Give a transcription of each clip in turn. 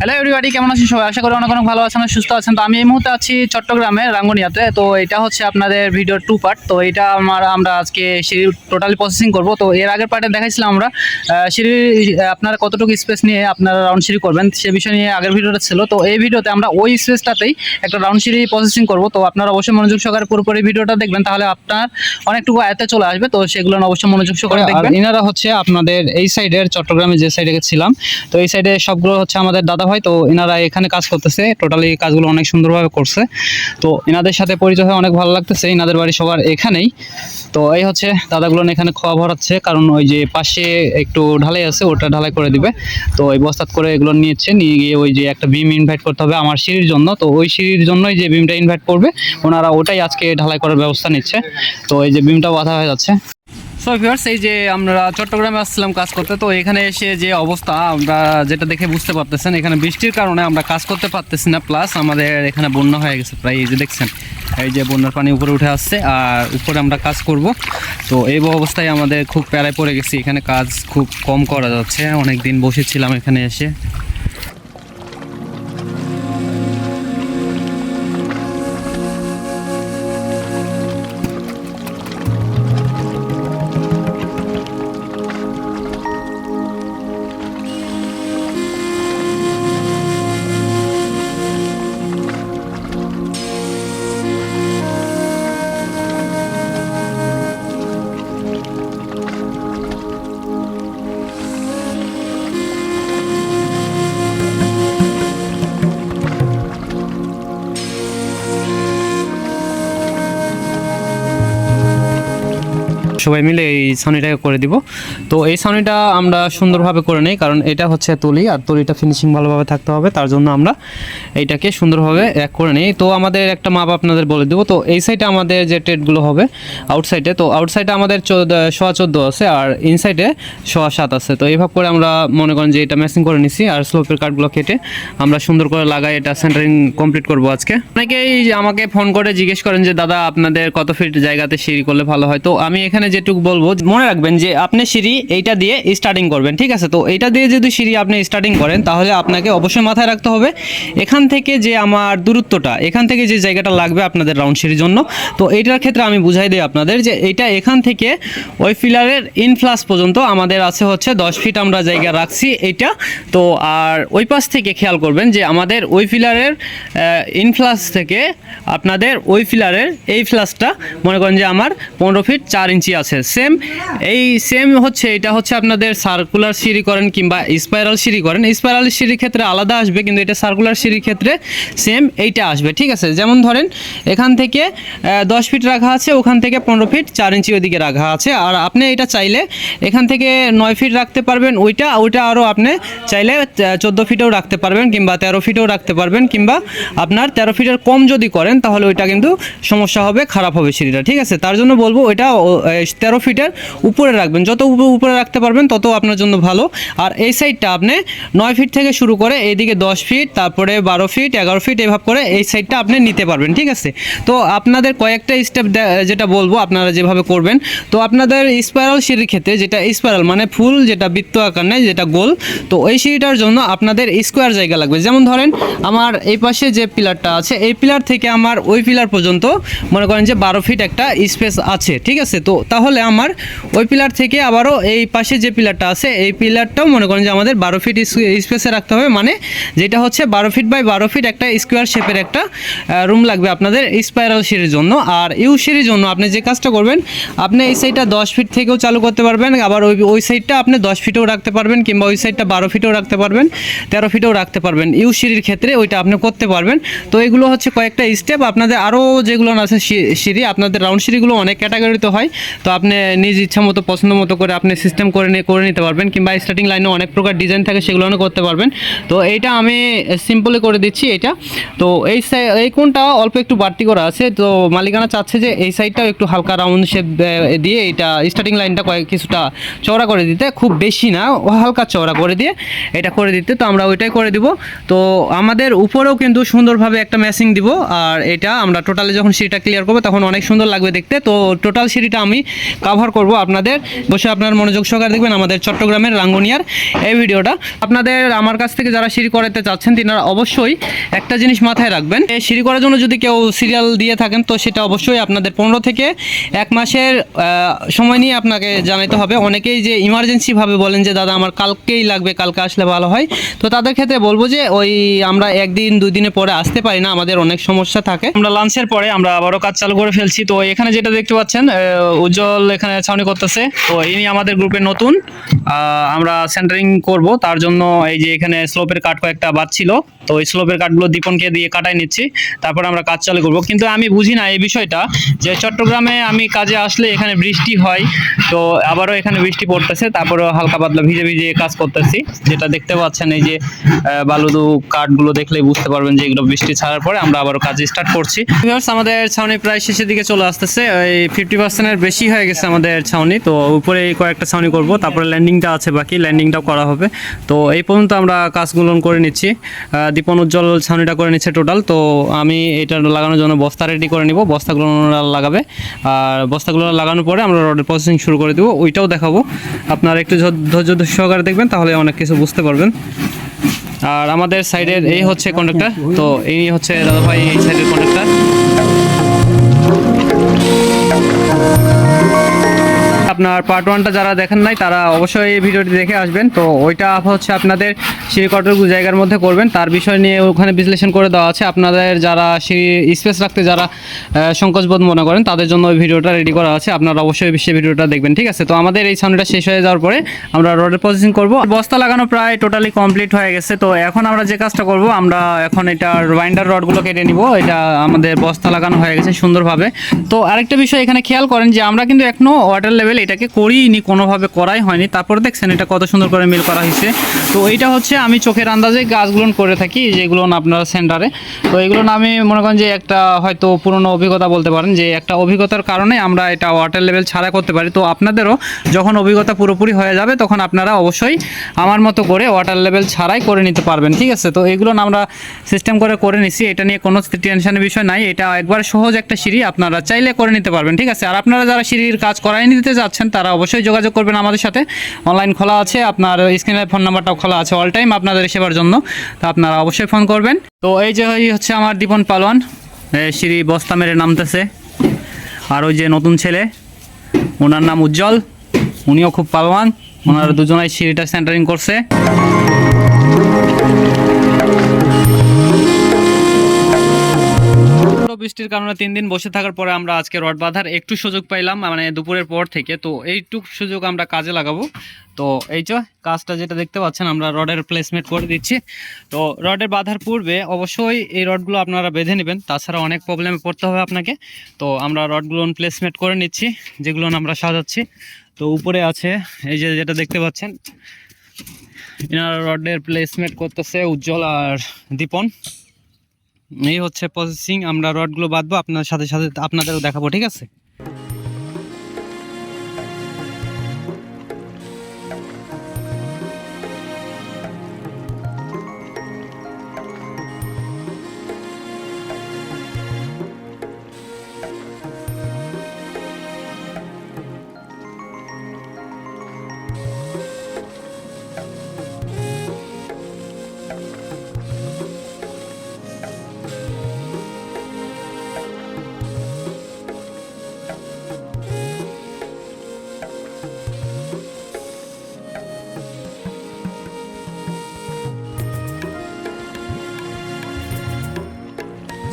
Hello everybody কেমন আছেন সবাই? আশা করি অনেক অনেক ভালো আছেন সুস্থ আছেন। তো আমি এই মুহূর্তে আছি চট্টগ্রামে রাঙ্গুনিয়াতে। তো এটা হচ্ছে আপনাদের ভিডিও টু পার্ট তো এটা আমার আমরা আজকে সিঁড়ি টোটালি প্রসেসিং করব। তো এর আগের পার্টে দেখাইছিলাম আমরা সিঁড়ি আপনারা কতটুকু স্পেস নিয়ে আপনারা রাউন্ড সিঁড়ি করবেন সে বিষয় নিয়ে আগের ভিডিওটা ছিল। তো এই ভিডিওতে আমরা ওই স্পেসটাতেই একটা রাউন্ড সিঁড়ি প্রসেসিং করব। তো আপনারা অবশ্যই মনোযোগ সহকারে পুরোপুরি ভিডিওটা দেখবেন তাহলে আপনার অনেকটুকু আয়তে চলে আসবে। তো সেগুলো অবশ্যই মনোযোগ সহকারে দেখবেন। ইনারা হচ্ছে আপনাদের এই সাইডের চট্টগ্রামে যে সাইডে ছিলাম তো এই সাইডে সবগুলো হচ্ছে আমাদের দাদা ভাই তো ইনারা এখানে কাজ করতেছে। টোটালি কাজগুলো অনেক সুন্দরভাবে করছে। তো ইনাদের সাথে পরিচয় হয়ে অনেক ভালো লাগতেছে। ইনাদের বাড়ি সবার এখানেই। তো এই হচ্ছে দাদাগুলো এখানে খোয়া ভরাচ্ছে। কারণ ওই যে পাশে একটু ঢালাই আছে, ওটা ঢালাই করে দিবে। তো এই বস্তাত করে এগুলো নিয়েছে। নিয়ে গিয়ে ওই যে একটা বিম ইনভাইট করতে হবে আমার সিঁড়ির জন্য। তো ওই সিঁড়ির জন্যই যে বিমটা ইনভাইট করবে, ওনারা ওটাই আজকে ঢালাই করার ব্যবস্থা নিচ্ছে। তো এই যে বিমটা বাধা হয়ে যাচ্ছে। সো ভিউয়ার্স এই যে আমরা চট্টগ্রামে আসছিলাম কাজ করতে, তো এখানে এসে যে অবস্থা, আমরা যেটা দেখে বুঝতে পারতেছেন, এখানে বৃষ্টির কারণে আমরা কাজ করতে পারতেছি না প্লাস আমাদের এখানে বন্যা হয়ে গেছে প্রায়, এই যে দেখছেন, এই যে বন্যার পানি উপরে উঠে আসছে, আর উপরে আমরা কাজ করব। তো এই অবস্থায় আমাদের খুব প্যারায় পড়ে গেছি, এখানে কাজ খুব কম করা যাচ্ছে অনেক দিন বসেছিলাম এখানে এসে। সবাই মিলে এই ছাউনিটাকে করে দিব। তো এই ছাউনিটা আমরা সুন্দরভাবে করে নেই, কারণ এটা হচ্ছে তুলি, আর তুলিটা ফিনিশিং ভালোভাবে থাকতে হবে, তার জন্য আমরা এইটাকে সুন্দরভাবে এক করে নিই। তো আমাদের একটা মাপ আপনাদের বলে দেবো, তো এই সাইডে আমাদের যে টেটগুলো হবে আউটসাইডে তো আউটসাইডে আমাদের সোয়া চোদ্দ আছে, আর ইনসাইডে সোয়া সাত আছে। তো এইভাবে করে আমরা মনে করেন যে এটা ম্যাচিং করে নিছি, আর স্লোপের কাঠগুলো কেটে আমরা সুন্দর করে লাগাই, এটা সেন্টারিং কমপ্লিট করব আজকে। অনেকেই আমাকে ফোন করে জিজ্ঞেস করেন যে, দাদা, আপনাদের কত ফিট জায়গাতে সিঁড়ি করলে ভালো হয়? তো আমি এখানে যেটুকু বলব, মনে রাখবেন যে আপনি সিঁড়ি এইটা দিয়ে স্টার্টিং করবেন, ঠিক আছে? তো এইটা দিয়ে যদি সিঁড়ি আপনি স্টার্টিং করেন, তাহলে আপনাকে অবশ্যই মাথায় রাখতে হবে। এখান থেকে যে আমার দূরত্বটা, এখান থেকে যে জায়গাটা লাগবে আপনাদের রাউন্ড সিঁড়ির জন্য, তো এইটার ক্ষেত্রে আমি বুঝাই দিই আপনাদের যে এইটা এখান থেকে ওই ফিলারের ইনফ্লাস পর্যন্ত আমাদের আছে হচ্ছে দশ ফিট আমরা জায়গা রাখছি এইটা। তো আর ওই পাশ থেকে খেয়াল করবেন যে আমাদের ওই ফিলারের ইনফ্লাস থেকে আপনাদের ওই ফিলারের এই ফ্লাসটা মনে করেন যে আমার পনেরো ফিট চার ইঞ্চি আছে সেম এই সেম হচ্ছে, এটা হচ্ছে আপনাদের সার্কুলার সিঁড়ি করেন কিংবা স্পাইরাল সিঁড়ি করেন। স্পাইরাল সিঁড়ির ক্ষেত্রে আলাদা আসবে, কিন্তু এটা সার্কুলার সিঁড়ির ক্ষেত্রে সেম এইটা আসবে, ঠিক আছে? যেমন ধরেন, এখান থেকে দশ ফিট রাখা আছে, ওখান থেকে পনেরো ফিট চার ইঞ্চি ওইদিকে রাখা আছে। আর আপনি এটা চাইলে এখান থেকে নয় ফিট রাখতে পারবেন ওইটা ওইটা আরও আপনি চাইলে চোদ্দ ফিটেও রাখতে পারবেন কিংবা তেরো ফিটেও রাখতে পারবেন কিংবা আপনার তেরো ফিটের কম যদি করেন, তাহলে ওইটা কিন্তু সমস্যা হবে, খারাপ হবে সিঁড়িটা, ঠিক আছে? তার জন্য বলব ওইটা তেরো ফিটের উপরে রাখবেন। যত উপ- উপরে রাখতে পারবেন তত আপনার জন্য ভালো। আর এই সাইডটা আপনি নয় ফিট থেকে শুরু করে এইদিকে দশ ফিট, তারপরে বারো ফিট, এগারো ফিট এভাবে করে এই সাইডটা আপনি নিতে পারবেন, ঠিক আছে? তো আপনাদের কয়েকটা স্টেপ যেটা বলব আপনারা যেভাবে করবেন। তো আপনাদের স্পাইরাল সিঁড়ির ক্ষেত্রে যেটা স্পাইরাল মানে ফুল যেটা বৃত্ত আকার নেয়, যেটা গোল, তো এই সিঁড়িটার জন্য আপনাদের স্কোয়ার জায়গা লাগবে। যেমন ধরেন আমার এই পাশে যে পিলারটা আছে, এই পিলার থেকে আমার ওই পিলার পর্যন্ত মনে করেন যে বারো ফিট একটা স্পেস আছে, ঠিক আছে? তো তাহলে আমার ওই পিলার থেকে আবারও এই পাশে যে পিলারটা আছে, এই পিলারটাও মনে করেন যে আমাদের বারো ফিট স্পেসে রাখতে হবে। মানে যেটা হচ্ছে বারো ফিট বাই বারো ফিট একটা স্কোয়ার শেপের একটা রুম লাগবে আপনাদের স্পাইরাল সিঁড়ির জন্য। আর ইউ সিঁড়ির জন্য আপনি যে কাজটা করবেন, আপনি এই সাইডটা দশ ফিট থেকেও চালু করতে পারবেন, আবার ওই ওই সাইডটা আপনি দশ ফিটেও রাখতে পারবেন, কিংবা ওই সাইডটা বারো ফিটেও রাখতে পারবেন, তেরো ফিটেও রাখতে পারবেন। ইউ সিঁড়ির ক্ষেত্রে ওইটা আপনি করতে পারবেন। তো এগুলো হচ্ছে কয়েকটা স্টেপ আপনাদের আরও যেগুলো আছে সিঁড়ি, আপনাদের রাউন্ড সিঁড়িগুলো অনেক ক্যাটাগরিতে হয়। তো আপনি নিজ ইচ্ছা মতো, পছন্দ মতো করে আপনি সিস্টেম করে নিয়ে করে নিতে পারবেন কিংবা স্টার্টিং লাইনে অনেক প্রকার ডিজাইন থাকে, সেগুলো করতে পারবেন। তো এইটা আমি সিম্পলি করে দিচ্ছি এটা। তো এই এই কোনটা অল্প একটু বাড়তি করা আছে। তো মালিকানা চাচ্ছে যে এই সাইডটাও একটু হালকা রাউন্ড শেপ দিয়ে এটা স্টার্টিং লাইনটা কয়েক, কিছুটা চওড়া করে দিতে। খুব বেশি না, হালকা চওড়া করে দিয়ে এটা করে দিতে। তো আমরা ওইটাই করে দিব। তো আমাদের উপরেও কিন্তু সুন্দরভাবে একটা ম্যাচিং দিব। আর এটা আমরা টোটালি যখন সিঁড়িটা ক্লিয়ার করব, তখন অনেক সুন্দর লাগবে দেখতে। তো টোটাল সিঁড়িটা আমি কাভার করব আপনাদের। বসে আপনার মনোযোগ সহকারে দেখবেন আমাদের চট্টগ্রামের রাঙ্গুনিয়ার এই ভিডিওটা। আপনাদের আমার কাছ থেকে যারা সিঁড়ি করাতে চাচ্ছেন তিনারা অবশ্যই একটা জিনিস মাথায় রাখবেন। এই সিঁড়ি করার জন্য যদি কেউ সিরিয়াল দিয়ে থাকেন তো সেটা অবশ্যই আপনাদের পনেরো থেকে এক মাসের সময় নিয়ে আপনাকে জানাইতে হবে। অনেকেই যে ইমার্জেন্সি ভাবে বলেন যে দাদা আমার কালকেই লাগবে কালকে আসলে ভালো হয়। তো তাদের ক্ষেত্রে বলব যে ওই আমরা একদিন দুই দিনের পরে আসতে পারি না আমাদের অনেক সমস্যা থাকে। আমরা লাঞ্চের পরে আমরা আবারও কাজ চালু করে ফেলছি। তো এখানে যেটা দেখতে পাচ্ছেন আহ, উজ্জ্বল এখানে ছাউনি করতেছে। তো ইনি আমাদের গ্রুপে নতুন। আমরা সেন্টারিং করব। তার জন্য এই যে এখানে স্লোপের কাঠ কয়েকটা বাদ ছিল। তো ওই স্লোপের কাঠগুলো দীপনকে দিয়ে কাটাই নিচ্ছি। তারপর আমরা কাজ চালু করব। কিন্তু আমি বুঝি না এই বিষয়টা, যে চট্টগ্রামে আমি কাজে আসলে এখানে বৃষ্টি হয়। তো আবারও এখানে বৃষ্টি পড়তেছে। তারপরে হালকা পাতলা ভিজে ভিজে কাজ করতেছি। যেটা দেখতে পাচ্ছেন এই যে বালুদু কাঠগুলো দেখলেই বুঝতে পারবেন যে এগুলো বৃষ্টি ছাড়ার পরে আমরা আবারও কাজ স্টার্ট করছি। আমাদের ছাউনি প্রায় শেষের দিকে চলে আসতেছে। ওই ফিফটি পার্সেন্টের বেশি হয়ে গেছে আমাদের ছাউনি। তো উপরে কয়েকটা ছাউনি করব, তারপরে ল্যান্ডিংটা আছে বাকি ল্যান্ডিংটাও করা হবে। তো এই পর্যন্ত আমরা কাজগুলো করে নিচ্ছি। দীপন উজ্জ্বল ছাউনিটা করে নিচ্ছে টোটাল তো আমি এটা লাগানোর জন্য বস্তা রেডি করে নিব। বস্তাগুলো লাগাবে। আর বস্তাগুলো লাগানোর পরে আমরা রডের প্রসেসিং শুরু করে দেবো। ওইটাও দেখাবো। আপনারা একটু ধৈর্য- সহকারে দেখবেন, তাহলে অনেক কিছু বুঝতে পারবেন। আর আমাদের সাইডের এই হচ্ছে কন্ডাক্টর তো এই হচ্ছে দাদাভাই এই সাইডের কন্ডাক্টর আপনার পার্ট ওয়ানটা যারা দেখেন নাই, তারা অবশ্যই এই ভিডিওটি দেখে আসবেন। তো ওইটা হচ্ছে আপনাদের সিঁড়ি কতটুকু জায়গার মধ্যে করবেন। তার বিষয় নিয়ে ওখানে বিশ্লেষণ করে দেওয়া আছে। আপনাদের যারা সিঁড়ি স্পেস রাখতে যারা সংকোচবোধ মনে করেন, তাদের জন্য ওই ভিডিওটা রেডি করা আছে। আপনারা অবশ্যই সেই ভিডিওটা দেখবেন, ঠিক আছে? তো আমাদের এই সাউন্ডটা শেষ হয়ে যাওয়ার পরে আমরা রডের প্রসেসিং করব। বস্তা লাগানো প্রায় টোটালি কমপ্লিট হয়ে গেছে। তো এখন আমরা যে কাজটা করব, আমরা এখন এটা বাইন্ডার রডগুলো কেটে নিব। এটা আমাদের বস্তা লাগানো হয়ে গেছে সুন্দরভাবে। তো আরেকটা বিষয় এখানে খেয়াল করেন যে আমরা কিন্তু এখনও ওয়াটার লেভেল এটাকে করিনি, কোনোভাবে করাই হয়নি। তারপর দেখছেন এটা কত সুন্দর করে মিল করা হয়েছে। তো এইটা হচ্ছে আমি চোখের আন্দাজে গাছগুলো করে থাকি যেগুলো আপনার সেন্টারে তো এগুলো আমি মনে করেন যে একটা হয়তো পুরনো অভিজ্ঞতা বলতে পারেন, যে একটা অভিজ্ঞতার কারণে আমরা এটা ওয়াটার লেভেল ছাড়া করতে পারি। তো আপনাদেরও যখন অভিজ্ঞতা পুরোপুরি হয়ে যাবে, তখন আপনারা অবশ্যই আমার মতো করে ওয়াটার লেভেল ছাড়াই করে নিতে পারবেন, ঠিক আছে? তো এগুলো আমরা সিস্টেম করে করে নিছি, এটা নিয়ে কোনো টেনশনের বিষয় নাই। এটা একবার সহজ একটা সিঁড়ি আপনারা চাইলে করে নিতে পারবেন, ঠিক আছে? আর আপনারা যারা সিঁড়ির কাজ করাই নিতে যাচ্ছেন তারা অবশ্যই যোগাযোগ করবেন আমাদের সাথে। অনলাইন খোলা আছে, আপনার স্ক্রিনের ফোন নাম্বারটাও খোলা আছে অল টাইম আপনাদের সেবার জন্য। তো আপনারা অবশ্যই ফোন করবেন। তো এই যে হচ্ছে আমার দীপন পালোয়ান শ্রী বস্তা মেরে নামতেছে। আর ওই যে নতুন ছেলে, ওনার নাম উজ্জ্বল, উনিও খুব পালোয়ান। ওনারা দুজনাই সিঁড়িটা সেন্টারিং করছে। বৃষ্টির কারণে তিন দিন বসে থাকার পরে আমরা আজকে রড বাঁধার একটু সুযোগ পাইলাম মানে দুপুরের পর থেকে। তো এইটুক সুযোগ আমরা কাজে লাগাবো। তো এই যে কাজটা যেটা দেখতে পাচ্ছেন, আমরা রডের প্লেসমেন্ট করে দিচ্ছি। তো রডের বাঁধার পূর্বে অবশ্যই এই রডগুলো আপনারা বেঁধে নেবেন, তাছাড়া অনেক প্রবলেমে পড়তে হবে আপনাকে। তো আমরা রডগুলো প্লেসমেন্ট করে নিচ্ছি, যেগুলো আমরা সাজাচ্ছি। তো উপরে আছে, এই যে যেটা দেখতে পাচ্ছেন, এনারা রডের প্লেসমেন্ট করতেছে উজ্জ্বল আর দীপন। এই হচ্ছে প্রসেসিং আমরা রডগুলো বাঁধবো আপনার সাথে সাথে আপনাদেরও দেখাবো ঠিক আছে?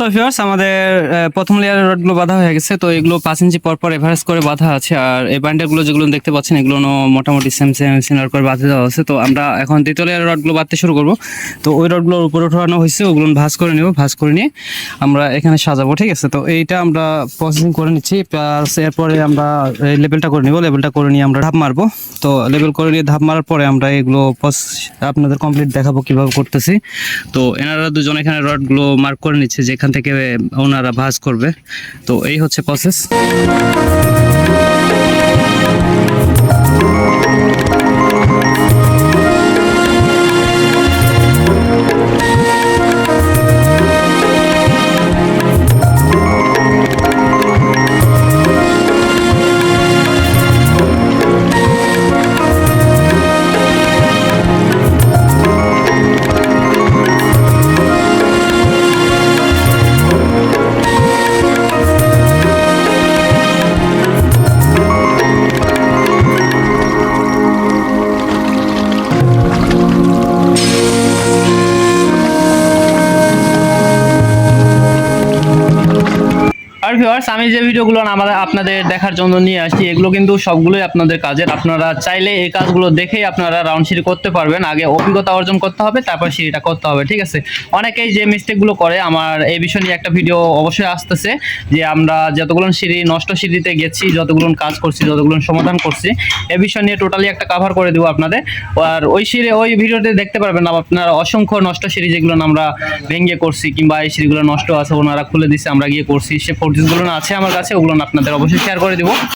সো ভিউয়ার্স আমাদের প্রথম লেয়ারের রডগুলো বাঁধা হয়ে গেছে। তো এগুলো পাঁচ ইঞ্চি পর পর এভারেজ করে বাঁধা আছে। আর এই বান্ডেলগুলো যেগুলো দেখতে পাচ্ছেন, এগুলো মোটামুটি সেম সেম সিমিলার করে বাঁধে দেওয়া আছে তো আমরা এখন দ্বিতীয় লেয়ারের রডগুলো বাঁধতে শুরু করব। তো ওই রডগুলোর উপরে উঠানো হয়েছে, ওগুলো ভাঁজ করে নেব, ভাঁজ করে নিয়ে আমরা এখানে সাজাবো, ঠিক আছে? তো এইটা আমরা প্রসেসিং করে নিচ্ছি প্লাস এরপরে আমরা এই লেভেলটা করে নিব লেভেলটা করে নিয়ে আমরা ধাপ মারবো। তো লেভেল করে নিয়ে ধাপ মারার পরে আমরা এগুলো আপনাদের কমপ্লিট দেখাবো কীভাবে করতেছি। তো এনারা দুজন এখানে রডগুলো মার্ক করে নিচ্ছে, যেখান থেকে ওনারা ভাজ করবে। তো এই হচ্ছে প্রসেস আর ভিউয়ার্স আমি যে ভিডিওগুলো আমাদের আপনাদের দেখার জন্য নিয়ে আসছি এগুলো কিন্তু সবগুলোই আপনাদের কাজের। আপনারা চাইলে এই কাজগুলো দেখেই আপনারা রাউন্ড সিঁড়ি করতে পারবেন। আগে অভিজ্ঞতা অর্জন করতে হবে, তারপর সিঁড়িটা করতে হবে, ঠিক আছে? অনেকেই যে মিস্টেকগুলো করে, আমার এই বিষয় নিয়ে একটা ভিডিও অবশ্যই আসতেছে, যে আমরা যতগুলো সিঁড়ি, নষ্ট সিঁড়িতে গেছি, যতগুলো কাজ করছি, যতগুলো সমাধান করছি এই বিষয় নিয়ে টোটালি একটা কাভার করে দেবো আপনাদের। আর ওই সিঁড়ি, ওই ভিডিওতে দেখতে পারবেন আপনারা অসংখ্য নষ্ট সিঁড়ি যেগুলো আমরা ভেঙে করছি, কিংবা এই সিঁড়িগুলো নষ্ট আছে, ওনারা খুলে দিছে, আমরা গিয়ে করছি, সে ফুটেজগুলো আছে আমার কাছে ওগুলো আপনাদের অবশ্যই শেয়ার করে দিব।